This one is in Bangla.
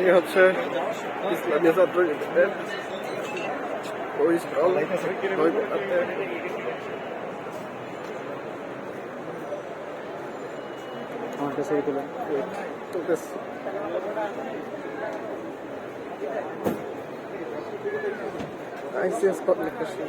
এই হচ্ছে ইসলামী ছাত্র ওই স্টল আমার কাছে এইগুলো আইসিএস পাবলিকেশন